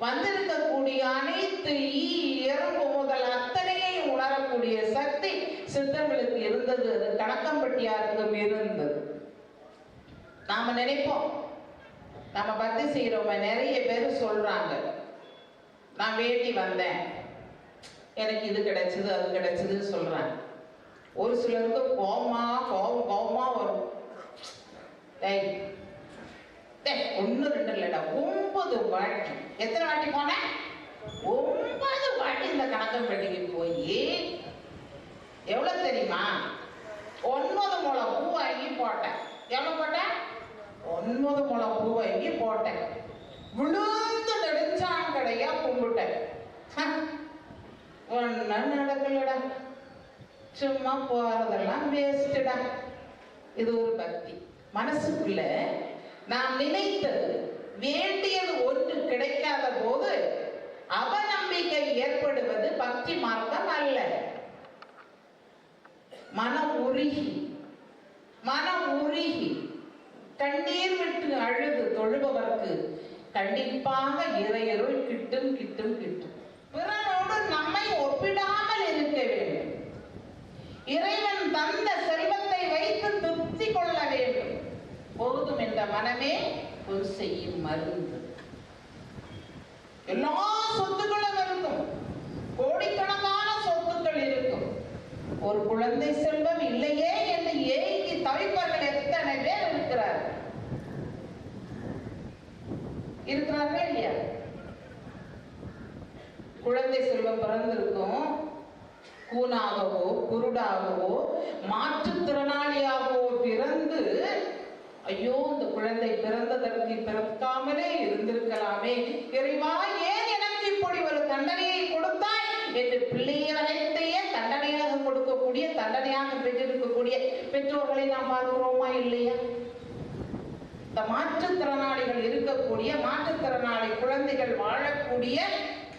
வந்திருக்கக்கூடிய அனைத்து ஈ எறும்பு முதல் அத்தனையை உணரக்கூடிய சக்தி சித்தர்களுக்கு இருந்தது. அது கணக்கம்பட்டியாருக்கும் இருந்தது. நாம நினைப்போம். நம்ம பக்தி செய்யறவங்க நிறைய பேர் சொல்றாங்க. நான் வேண்டி வந்தேன். எனக்கு இது கிடைச்சது அது கிடைச்சதுன்னு சொல்றாங்க. ஒரு சிலருக்கு கோமா கோபம் கோபமா வரும். டேய் ஒன்னு ஒன்று ரெண்டு இல்லைடா ஒன்பது வாட்டி. எத்தனை வாட்டி போனேன் ஒன்பது வாட்டி இந்த கணக்கம்பட்டிக்கு போய் எவ்வளோ தெரியுமா? ஒன்பது முளை பூ வாங்கி போட்டேன். எவ்வளோ போட்டேன்? ஒன்பது முளை பூ வாங்கி போட்டேன். விழுந்து நெடுஞ்சாங்கடையா கும்பிட்டேன். ஹ, நடக்கலடா. சும்மா போறதெல்லாம் வேஸ்ட்டுடா இது ஒரு பக்தி. மனசுக்குள்ள நாம் நினைத்தது வேண்டியது ஒன்று கிடைக்காத போது அவநம்பிக்கை ஏற்படுவது பக்தி மார்க்கம் அல்ல. மனம் உருகி மனம் உருகி கண்ணீர் விட்டு அழுது தொழுபவர்க்கு கண்டிப்பாக இறையருள் கிட்டும் கிட்டும் கிட்டும். பிறனோடு நம்மை ஒப்பிடாமல் இருக்க வேண்டும். இறைவன் தந்த செல்வத்தை வைத்து திருப்தி கொள்ள வேண்டும். போதும் என்ற மனமே ஒரு செய்யும் மருந்து. எல்லா சொத்துக்களும் இருக்கும். கோடிக்கணக்கான சொத்துக்கள் இருக்கும். ஒரு குழந்தை செல்வம் இல்லையே என்று ஏங்கி தவிப்பவர்கள் எத்தனை பேர் இருக்கிறார் இருக்கிறார்கள் இல்லையா? குழந்தை செல்வம் பிறந்திருக்கும். கூனாகவோ குருடாகவோ மாற்று பிறந்து ஐயோ இந்த குழந்தை பிறந்ததற்கு பிறக்காமலே இருந்திருக்கலாமே. இறைவா ஏன் எனக்கு இப்படி ஒரு தண்டனையை கொடுத்தாய்? என்று பிள்ளையனைத்தையே தண்டனையாக கொடுக்கக்கூடிய தண்டனையாக பெற்றிருக்கக்கூடிய பெற்றோர்களை நாம் பார்க்கிறோமா இல்லையா? இந்த மாற்றுத்திறனாளிகள் இருக்கக்கூடிய மாற்றுத்திறனாளி குழந்தைகள் வாழக்கூடிய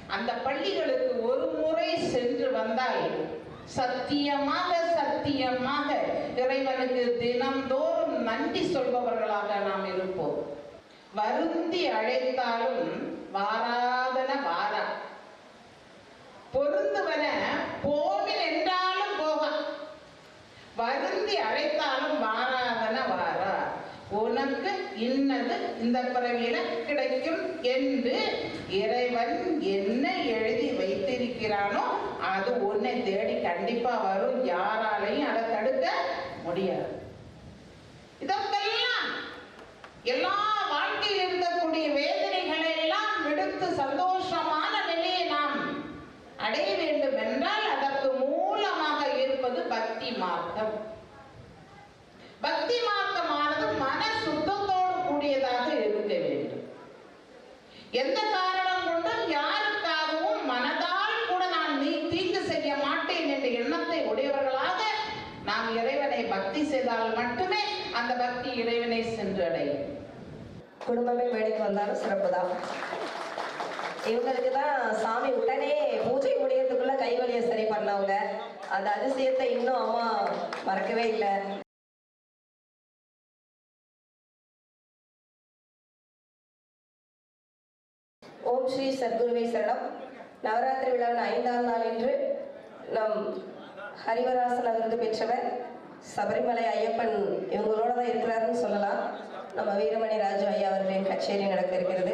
அந்த பள்ளிகளுக்கு ஒரு முறை சென்று வந்தால் சத்தியமாக சத்தியமாக இறைவனுக்கு தினம்தோறும் நன்றி சொல்பவர்களாக நாம் இருப்போம். வருந்தி அழைத்தாலும் வாராதன வாரா பொருந்துவன போவில் என்றாலும் போகா வருந்தி அழைத்தாலும் வாராதன வாரா உனக்கு இன்னது இந்த பிறவியில கிடைக்கும் என்று இறைவன் என்ன எழுதி வைத்திருக்கிறானோ அது உன்னை தேடி கண்டிப்பா வரும். யார் எந்த காரணம் கொண்டும் யாருக்காகவும் மனதால் கூட நான் நீ தீங்கு செய்ய மாட்டேன் என்ற எண்ணத்தை உடையவர்களாக நாம் இறைவனை பக்தி செய்தால் மட்டுமே அந்த பக்தி இறைவனை சென்றடையும். குடும்பமே மேடைக்கு வந்தாலும் சிறப்பு தான். இவங்களுக்கு தான் சாமி உடனே பூஜை முடியறதுக்குள்ள கைவழியை சரி பண்ணவங்க. அந்த அதிசயத்தை இன்னும் அம்மா மறக்கவே இல்லை. ஸ்ரீ சரணம் நவராத்திரி விழாவின் ஐந்தாம் நாள் என்று நம் ஹரிவராசன் விருது பெற்றவர் சபரிமலை ஐயப்பன் இவங்களோட தான் இருக்கிறாருன்னு சொல்லலாம். நம்ம வீரமணி ராஜு ஐயா அவர்களின் கச்சேரி நடக்க இருக்கிறது.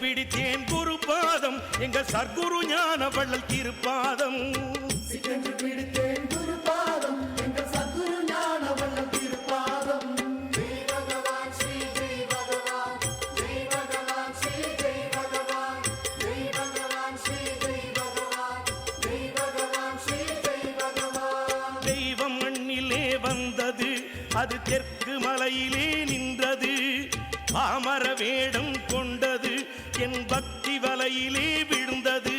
பிடித்தேன் குரு பாதம் எங்க சர்க்குரு ஞான வள்ளல் திருப்பாதம். குரு பாதம் திருப்பாதம் தெய்வம் மண்ணிலே வந்தது. அது தெற்கு மலையிலே நின்றது. பாமர வேடம் கொண்டது. என் பக்தி வலையிலே விழுந்தது.